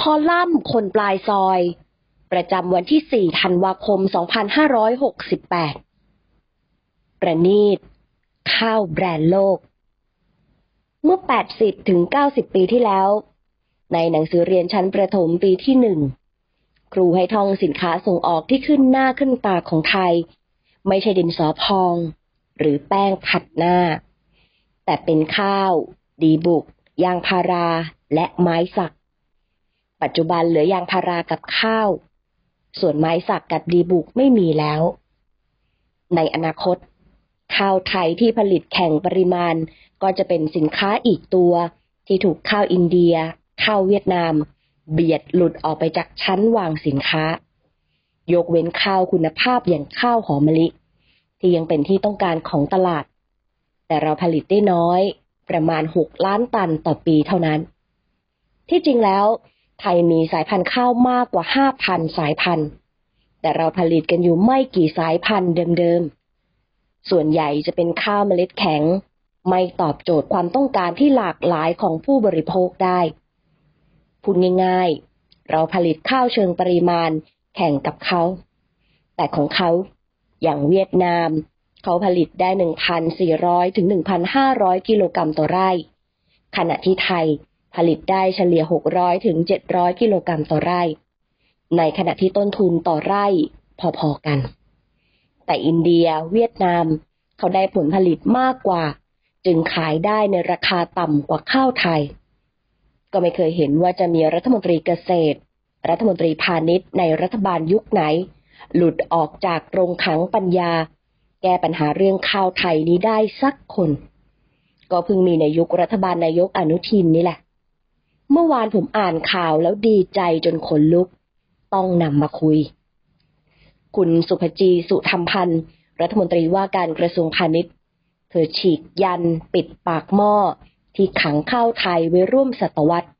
คอลัมน์คนปลายซอย ประจำวันที่ 4 ธันวาคม 2568 ประณีต ข้าวแบรนด์โลก เมื่อ 80 ถึง 90 ปีที่แล้ว ในหนังสือเรียนชั้นประถมปีที่หนึ่ง ครูให้ท่องสินค้าส่งออกที่ขึ้นหน้าขึ้นตาของไทย ไม่ใช่ดินสอพอง หรือแป้งผัดหน้า แต่เป็นข้าว ดีบุก ยางพารา และไม้สัก ปัจจุบันเหลือยางพารากับข้าว ส่วนไม้สักกับดีบุกไม่มีแล้ว ในอนาคต ข้าวไทยที่ผลิตแข่งปริมาณก็จะเป็นสินค้าอีกตัว ที่ถูกข้าวอินเดีย ข้าวเวียดนาม เบียดหลุดออกไปจากชั้นวางสินค้า ยกเว้นข้าวคุณภาพอย่างข้าวหอมมะลิ ที่ยังเป็นที่ต้องการของตลาด แต่เราผลิตได้น้อย ประมาณ6ล้านตันต่อปีเท่านั้น ที่จริงแล้ว ไทยมีสายพันธุ์ข้าวมากกว่า 5,000 สายพันธุ์ แต่เราผลิตกันอยู่ไม่กี่สายพันธุ์เดิมๆ ส่วนใหญ่จะเป็นข้าวเมล็ดแข็ง ไม่ตอบโจทย์ความต้องการที่หลากหลายของผู้บริโภคได้ พูดง่ายๆ เราผลิตข้าวเชิงปริมาณแข่งกับเขา แต่ของเขาอย่างเวียดนาม เขาผลิตได้ 1,400 ถึง 1,500 กิโลกรัมต่อไร่ ขณะที่ไทย ผลิตได้เฉลี่ย 600 ถึง 700 กิโลกรัมต่อไร่ ในขณะที่ต้นทุนต่อไร่พอๆกัน แต่อินเดียเวียดนาม เขาได้ผลผลิตมากกว่า จึงขายได้ในราคาต่ำกว่าข้าวไทย ก็ไม่เคยเห็นว่าจะมีรัฐมนตรีเกษตร รัฐมนตรีพาณิชย์ในรัฐบาลยุคไหน หลุดออกจากโรงขังปัญญา แก้ปัญหาเรื่องข้าวไทยนี้ได้สักคน ก็เพิ่งมีในยุครัฐบาลนายกอนุทินนี่แหละ เมื่อวานผมอ่านข่าวแล้วดีใจจนขนลุก ต้องนำมาคุย คุณสุภจีสุธรรมพันธ์ รัฐมนตรีว่าการกระทรวงพาณิชย์ เธอฉีกยัน ปิดปากหม้อ ที่ขังข้าวไทยไว้ร่วมศตวรรษ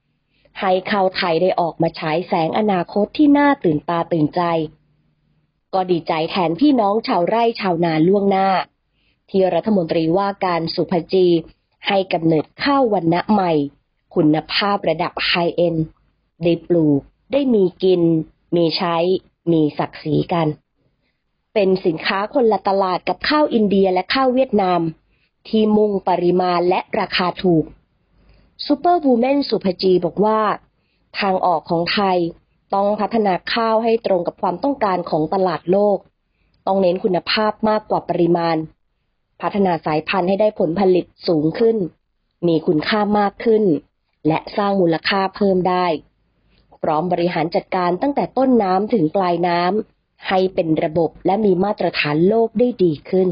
ให้ข้าวไทยได้ออกมาฉายแสงอนาคตที่น่าตื่นตาตื่นใจ ก็ดีใจแทนพี่น้องชาวไร่ชาวนาล่วงหน้า ที่รัฐมนตรีว่าการสุภจีให้กำเนิดข้าววันณะใหม่ คุณภาพระดับไฮเอ็นได้ปลูก ได้มีกิน มีใช้ มีศักดิ์ศรีกัน เป็นสินค้าคนละตลาดกับข้าวอินเดียและข้าวเวียดนาม ที่มุ่งปริมาณและราคาถูกซูเปอร์วูแมนสุภจีบอกว่า ทางออกของไทยต้องพัฒนาข้าวให้ตรงกับความต้องการของตลาดโลก ต้องเน้นคุณภาพมากกว่าปริมาณ พัฒนาสายพันธุ์ให้ได้ผลผลิตสูงขึ้น มีคุณค่ามากขึ้น และสร้างมูลค่าเพิ่มได้ พร้อมบริหารจัดการตั้งแต่ต้นน้ำถึงปลายน้ำให้เป็นระบบและมีมาตรฐานโลกได้ดีขึ้น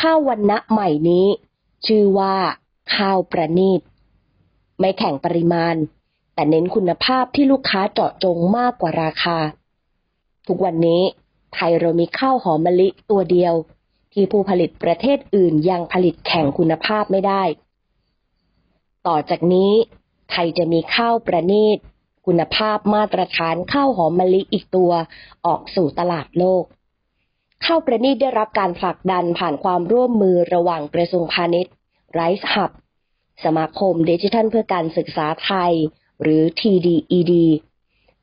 ข้าววันณะใหม่นี้ ชื่อว่า ข้าวประณีต ไม่แข่งปริมาณ แต่เน้นคุณภาพที่ลูกค้าเจาะจงมากกว่าราคา ทุกวันนี้ไทยเรามีข้าวหอมมะลิตัวเดียว ที่ผู้ผลิตประเทศอื่นยังผลิตแข่งคุณภาพไม่ได้ ต่อจากนี้ไทยจะมีข้าวประณีต คุณภาพมาตรฐานข้าวหอมมะลิอีกตัวออกสู่ตลาดโลก ข้าวประณีตได้รับการผลักดันผ่านความร่วมมือระหว่างกระทรวงพาณิชย์ไรซ์หับสมาคมดิจิทัลเพื่อการศึกษาไทย หรือ TDED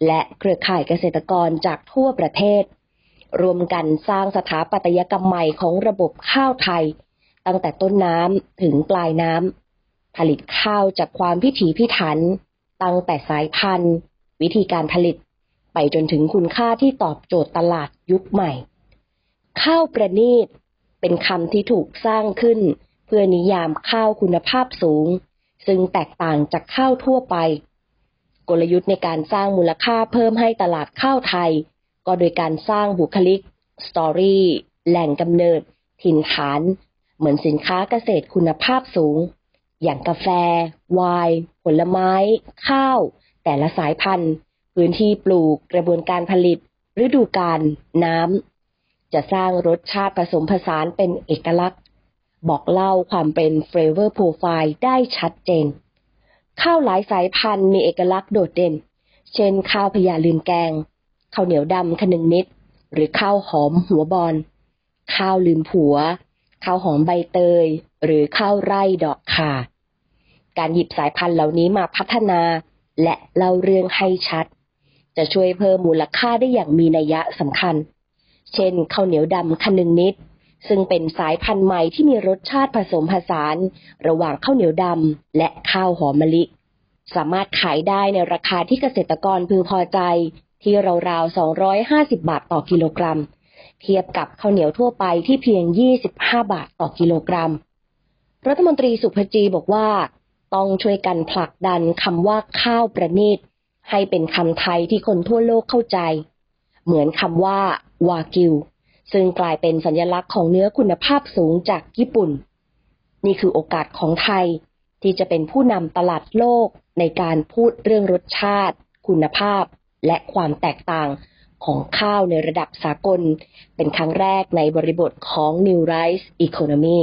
และเครือข่ายเกษตรกรจากทั่วประเทศ รวมกันสร้างสถาปัตยกรรมใหม่ของระบบข้าวไทย ตั้งแต่ต้นน้ำถึงปลายน้ำ ผลิตข้าวจากความพิถีพิถัน ตั้งแต่สายพันธุ์ วิธีการผลิต ไปจนถึงคุณค่าที่ตอบโจทย์ตลาดยุคใหม่ ข้าวประณีต เป็นคำที่ถูกสร้างขึ้น เพื่อนิยามข้าวคุณภาพสูง ซึ่งแตกต่างจากข้าวทั่วไป กลยุทธ์ในการสร้างมูลค่าเพิ่มให้ตลาดข้าวไทย ก็โดยการสร้างบุคลิกสตอรี่แหล่งกำเนิด ถิ่นฐาน เหมือนสินค้าเกษตรคุณภาพสูง อย่างกาแฟ ไวน์ผลไม้ ข้าว แต่ละสายพันธุ์ พื้นที่ปลูกกระบวนการผลิต ฤดูกาลน้ำ จะสร้างรสชาติผสมผสานเป็นเอกลักษณ์ บอกเล่าความเป็น flavor profile ได้ชัดเจน ข้าวหลายสายพันธุ์มีเอกลักษณ์โดดเด่น เช่นข้าวพญาลืมแกง ข้าวเหนียวดำขนึงนิด หรือข้าวหอมหัวบอลข้าวลืมผัว ข้าวหอมใบเตย หรือข้าวไร่ดอกข่าการหยิบสายพันธุ์เหล่านี้มาพัฒนาและเล่าเรื่องให้ชัด จะช่วยเพิ่มมูลค่าได้อย่างมีนัยสำคัญ เช่นข้าวเหนียวดำคนึงนิด ซึ่งเป็นสายพันธุ์ใหม่ที่มีรสชาติผสมผสาน ระหว่างข้าวเหนียวดำและข้าวหอมมะลิ สามารถขายได้ในราคาที่เกษตรกรพึงพอใจที่ราวๆ 250 บาทต่อกิโลกรัม เทียบกับข้าวเหนียวทั่วไปที่เพียง 25 บาทต่อกิโลกรัม รัฐมนตรีสุภจีบอกว่า ต้องช่วยกันผลักดันคำว่าข้าวประณีต ให้เป็นคำไทยที่คนทั่วโลกเข้าใจ เหมือนคำว่า วากิว ซึ่งกลายเป็นสัญลักษณ์ของเนื้อคุณภาพสูงจากญี่ปุ่น นี่คือโอกาสของไทยที่จะเป็นผู้นำตลาดโลกในการพูดเรื่องรสชาติ คุณภาพ และความแตกต่างของข้าวในระดับสากล เป็นครั้งแรกในบริบทของ New Rice Economy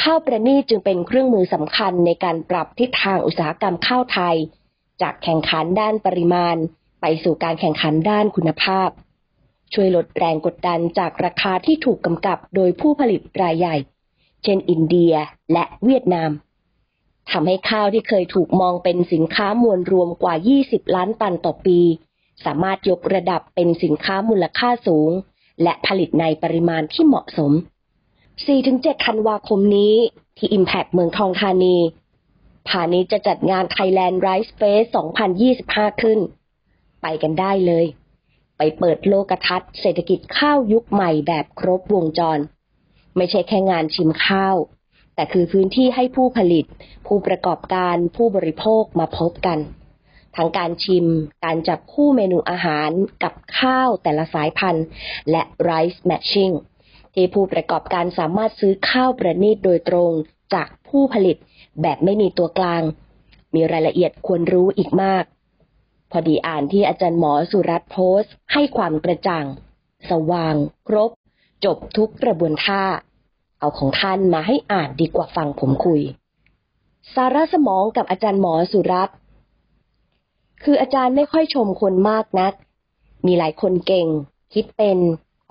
ข้าวประณีตจึงเป็นเครื่องมือสำคัญในการปรับทิศทางอุตสาหกรรมข้าวไทย จากแข่งขันด้านปริมาณ ไปสู่การแข่งขันด้านคุณภาพ ช่วยลดแรงกดดันจากราคาที่ถูกกำกับโดยผู้ผลิตรายใหญ่ เช่นอินเดียและเวียดนามทำให้ข้าวที่เคยถูกมองเป็นสินค้ามวลรวมกว่า 20 ล้านตันต่อปี สามารถยกระดับเป็นสินค้ามูลค่าสูง และผลิตในปริมาณที่เหมาะสม 4-7 ธันวาคมนี้ที่ Impact เมืองทองธานีพาณิชย์จะจัดงาน Thailand Rice Space 2025 ขึ้น ไปกันได้เลย ไปเปิดโลกทัศน์เศรษฐกิจข้าวยุคใหม่แบบครบวงจร ไม่ใช่แค่งานชิมข้าว แต่คือพื้นที่ให้ผู้ผลิต ผู้ประกอบการผู้บริโภคมาพบกัน ทั้งการชิม การจับคู่เมนูอาหารกับข้าวแต่ละสายพันธุ์ และ Rice Matching ที่ผู้ประกอบการสามารถซื้อข้าวประณีตโดยตรงจากผู้ผลิตแบบไม่มีตัวกลาง มีรายละเอียดควรรู้อีกมาก พอดีอ่านที่อาจารย์หมอสุรัตน์โพสต์ให้ความกระจ่าง สว่าง ครบ จบทุกกระบวนท่า เอาของท่านมาให้อ่านดีกว่าฟังผมคุย สาระสมองกับอาจารย์หมอสุรัตน์คืออาจารย์ไม่ค่อยชมคนมากนัก มีหลายคนเก่ง คิดเป็น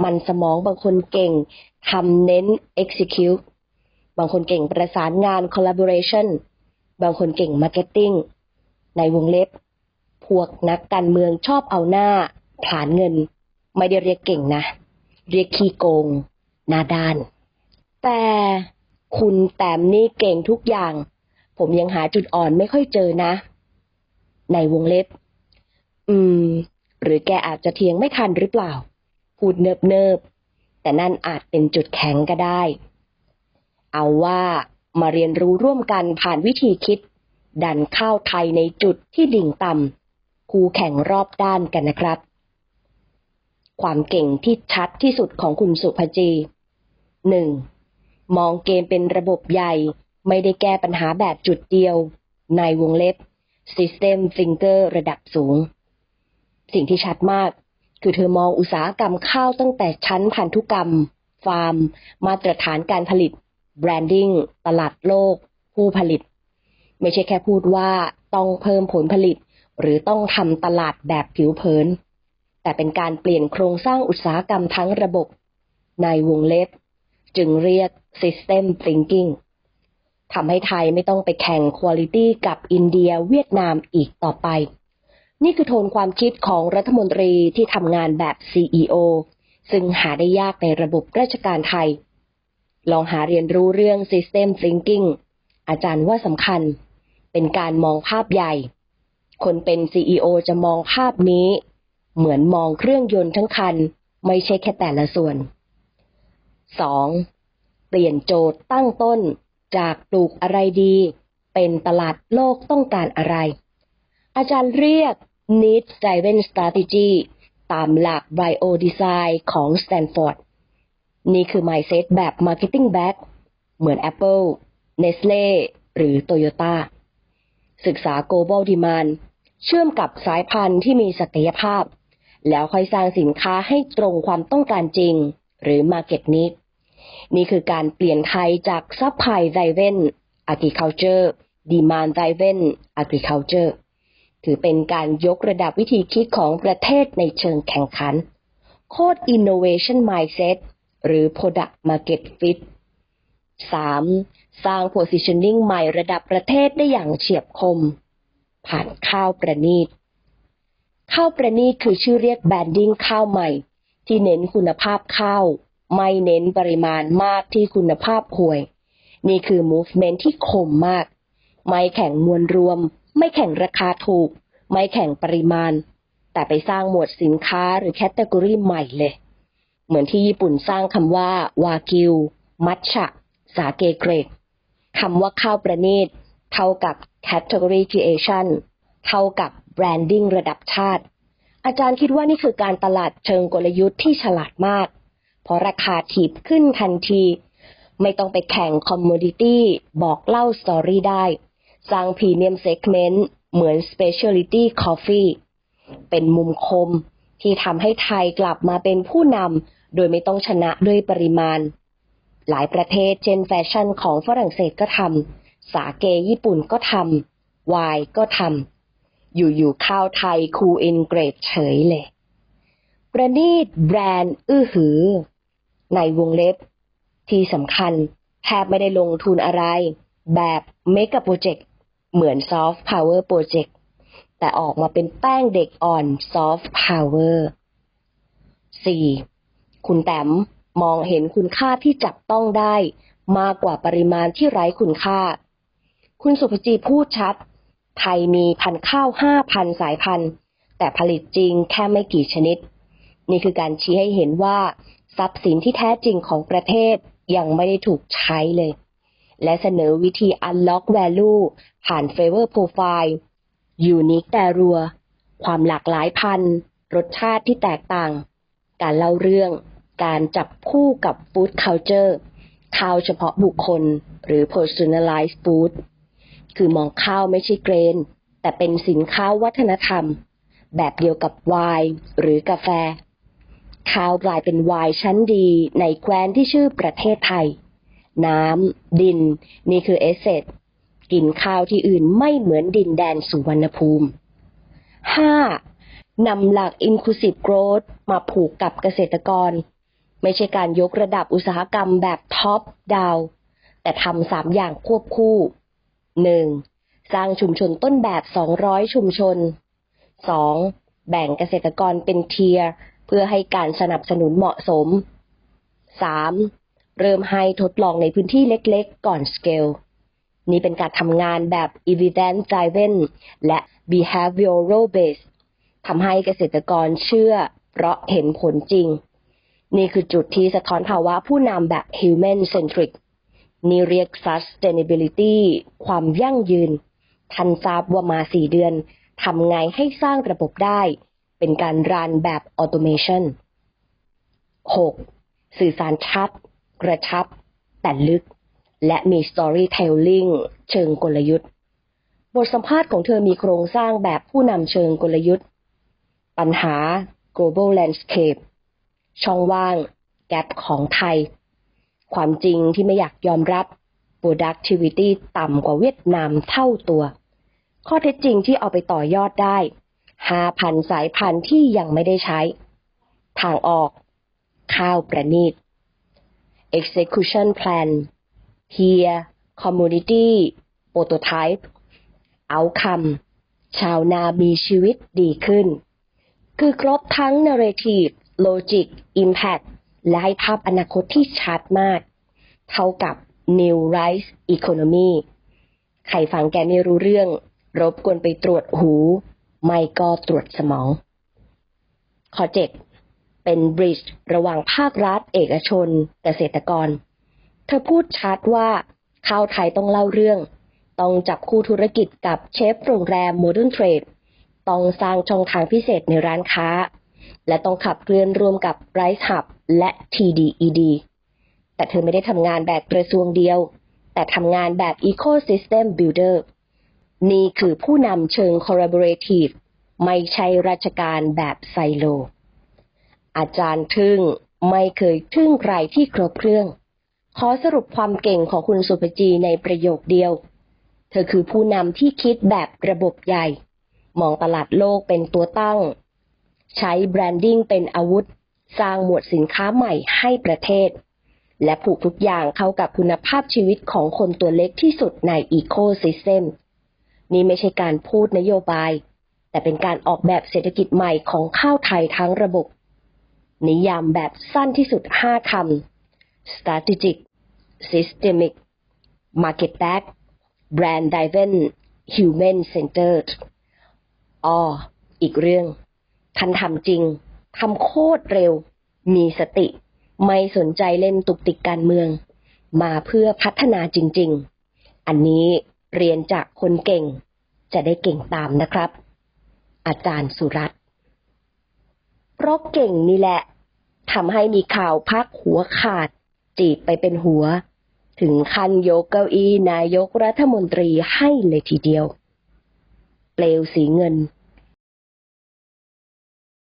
มันสมองบางคนเก่งทำเน้น execute บางคนเก่งประสานงาน collaboration บางคนเก่ง marketing ในวงเล็บ พวกนักการเมืองชอบเอาหน้าผลานเงิน ไม่ได้เรียกเก่งนะ เรียกขี้โกงหน้าด้าน แต่คุณแต้มนี่เก่งทุกอย่าง ผมยังหาจุดอ่อนไม่ค่อยเจอนะ ในวงเล็บ อืม หรือแกอาจจะเทียงไม่ทันหรือเปล่า พูดเนิบเนิบๆแต่นั่นอาจเป็นจุดแข็งก็ได้ เอาว่ามาเรียนรู้ร่วมกันผ่านวิธีคิด ดันข้าวไทยในจุดที่ดิ่งต่ำคู่แข่งรอบด้านกันนะครับ ความเก่งที่ชัดที่สุดของคุณสุภจีหนึ่งมองเกมเป็นระบบใหญ่ ไม่ได้แก้ปัญหาแบบจุดเดียว ในวงเล็บ System Thinker ระดับสูง สิ่งที่ชัดมาก คือเธอมองอุตสาหกรรมข้าวตั้งแต่ชั้นพันธุกรรม ฟาร์ม มาตรฐานการผลิต แบรนดิ้ง ตลาดโลก ผู้ผลิต ไม่ใช่แค่พูดว่าต้องเพิ่มผลผลิต หรือต้องทำตลาดแบบผิวเผิน แต่เป็นการเปลี่ยนโครงสร้างอุตสาหกรรมทั้งระบบ ในวงเล็บ จึงเรียก System Thinking ทำให้ไทยไม่ต้องไปแข่ง Quality กับอินเดียเวียดนามอีกต่อไป นี่คือโทนความคิดของรัฐมนตรีที่ทำงานแบบ CEO ซึ่งหาได้ยากในระบบราชการไทย ลองหาเรียนรู้เรื่อง System Thinking อาจารย์ว่าสำคัญ เป็นการมองภาพใหญ่ คนเป็น CEO จะมองภาพนี้ เหมือนมองเครื่องยนต์ทั้งคัน ไม่ใช่แค่แต่ละส่วน 2. เปลี่ยนโจทย์ตั้งต้น จากปลูกอะไรดี เป็นตลาดโลกต้องการอะไรอาจารย์เรียก Need Driven Strategy ตามหลัก Bio Design ของ Stanford นี่คือ mindset แบบ Marketing Back เหมือน Apple Nestle หรือ Toyota ศึกษา Global Demand เชื่อมกับสายพันธุ์ที่มีศักยภาพ แล้วค่อยสร้างสินค้าให้ตรงความต้องการจริง หรือ Market Need นี่คือการเปลี่ยนไทยจาก Supply Driven Agriculture Demand Driven Agriculture ถือเป็นการยกระดับวิธีคิดของประเทศในเชิงแข่งขัน โคด Innovation Mindset หรือ Product Market Fit 3. สร้าง Positioning ใหม่ระดับประเทศได้อย่างเฉียบคม ผ่านข้าวประณีต ข้าวประณีตคือชื่อเรียกแบรนดิ้งข้าวใหม่ ที่เน้นคุณภาพข้าว ไม่เน้นปริมาณมากที่คุณภาพห่วย นี่คือ movement ที่คมมาก ไม่แข่งมวลรวม ไม่แข่งราคาถูก ไม่แข่งปริมาณ แต่ไปสร้างหมวดสินค้าหรือแคตตากรีใหม่เลย เหมือนที่ญี่ปุ่นสร้างคำว่า วากิว มัชชะ สาเกเกรดคำว่าข้าวประณีต เท่ากับ category creation เท่ากับ branding ระดับชาติ อาจารย์คิดว่านี่คือการตลาดเชิงกลยุทธ์ที่ฉลาดมาก เพราะราคาถีบขึ้นทันที ไม่ต้องไปแข่งคอมมูดิตี้บอกเล่าสตอรี่ได้ สร้างพรีเมียมเซกเมนต์เหมือน Specialty Coffee เป็นมุมคมที่ทำให้ไทยกลับมาเป็นผู้นำโดยไม่ต้องชนะด้วยปริมาณ หลายประเทศเช่นแฟชั่นของฝรั่งเศสก็ทำสาเกญี่ปุ่นก็ทำไวน์ก็ทำอยู่ๆข้าวไทยคูอินเกรดเฉยเลย ประณีตแบรนด์อื้อหือ ในวงเล็บ ที่สำคัญแทบไม่ได้ลงทุนอะไร แบบเมกะโปรเจกต์ เหมือนซอฟต์พาวเวอร์โปรเจกต์แต่ออกมาเป็นแป้งเด็กอ่อนซอฟต์พาวเวอร์ 4. คุณแต้มมองเห็นคุณค่าที่จับต้องได้ มากกว่าปริมาณที่ไร้คุณค่า คุณสุภจีพูดชัด ไทยมีพันข้าวห้าพันสายพันธุ์ แต่ผลิตจริงแค่ไม่กี่ชนิด นี่คือการชี้ให้เห็นว่า ทรัพย์สินที่แท้จริงของประเทศยังไม่ได้ถูกใช้เลย และเสนอวิธี unlock value ผ่าน favor profile ยูนิคแต่รัว ความหลากหลายพัน รสชาติที่แตกต่าง การเล่าเรื่อง การจับคู่กับ food culture ข้าวเฉพาะบุคคล หรือ personalized food คือมองข้าวไม่ใช่เกรน แต่เป็นสินค้าวัฒนธรรม แบบเดียวกับไวน์หรือกาแฟข้าวกลายเป็นไวน์ชั้นดีในแคว้นที่ชื่อประเทศไทย น้ำ ดิน นี่คือเอเซตกินข้าวที่อื่นไม่เหมือนดินแดนสุวรรณภูมิ 5. นำหลัก Inclusive Growth มาผูกกับเกษตรกร ไม่ใช่การยกระดับอุตสาหกรรมแบบท็อปดาวแต่ทำสามอย่างควบคู่ 1. สร้างชุมชนต้นแบบ 200 ชุมชน 2. แบ่งเกษตรกรเป็นเทียร์ เพื่อให้การสนับสนุนเหมาะสม 3. เริ่มให้ทดลองในพื้นที่เล็กๆ ก่อนสเกลนี่เป็นการทำงานแบบ evidence driven และ behavioral based ทำให้เกษตรกรเชื่อ เพราะเห็นผลจริง นี่คือจุดที่สะท้อนภาวะผู้นำแบบ human centric นี่เรียก sustainability ความยั่งยืน ทันทราบว่ามาสี่เดือนทำไงให้สร้างระบบได้ เป็นการรันแบบ automation 6. สื่อสารชัด กระชับ แต่ลึก และมี storytelling เชิงกลยุทธ์ บทสัมภาษณ์ของเธอมีโครงสร้างแบบผู้นำเชิงกลยุทธ์ ปัญหา global landscape ช่องว่าง แกปของไทย ความจริงที่ไม่อยากยอมรับ productivity ต่ำกว่าเวียดนามเท่าตัว ข้อเท็จจริงที่เอาไปต่อยอดได้5,000สายพันธุ์ที่ยังไม่ได้ใช้ ทางออก ข้าวประณีต execution plan peer community prototype outcome ชาวนามีชีวิตดีขึ้น คือครบทั้ง narrative logic impact และให้ภาพอนาคตที่ชัดมาก เท่ากับ new rice economy ใครฟังแกไม่รู้เรื่อง รบกวนไปตรวจหู ไม่ก็ตรวจสมอง ข้อเจ็ด เป็นบริดจ์ระหว่างภาครัฐ เอกชน เกษตรกร เธอพูดชัดว่าข้าวไทยต้องเล่าเรื่อง ต้องจับคู่ธุรกิจกับเชฟโรงแรมโมเดิร์นเทรดต้องสร้างช่องทางพิเศษในร้านค้า และต้องขับเคลื่อนร่วมกับ Rice Hub และ TDED แต่เธอไม่ได้ทำงานแบบกระทรวงเดียว แต่ทำงานแบบ Ecosystem Builder นี่คือผู้นำเชิง collaborative ไม่ใช่ราชการแบบไซโล อาจารย์ทึ่งไม่เคยทึ่งใครที่ครบเครื่อง ขอสรุปความเก่งของคุณสุภจีในประโยคเดียว เธอคือผู้นำที่คิดแบบระบบใหญ่ มองตลาดโลกเป็นตัวตั้ง ใช้แบรนดิ้งเป็นอาวุธ สร้างหมวดสินค้าใหม่ให้ประเทศ และผูกทุกอย่างเข้ากับคุณภาพชีวิตของคนตัวเล็กที่สุดในอีโคซิสเต็มนี่ไม่ใช่การพูดนโยบาย แต่เป็นการออกแบบเศรษฐกิจใหม่ของข้าวไทยทั้งระบบ นิยามแบบสั้นที่สุด 5 คำ strategic systemic market back brand driven human centered อ๋ออีกเรื่อง ท่านทำจริง ทำโคตรเร็ว มีสติ ไม่สนใจเล่นตุกติกการเมือง มาเพื่อพัฒนาจริง ๆ อันนี้เรียนจากคนเก่ง จะได้เก่งตามนะครับ อาจารย์สุรัตน์เพราะเก่งนี่แหละ ทำให้มีข่าวพักหัวขาด จีบไปเป็นหัว ถึงขั้นยกเก้าอี้นายกรัฐมนตรีให้เลยทีเดียว เปลวสีเงิน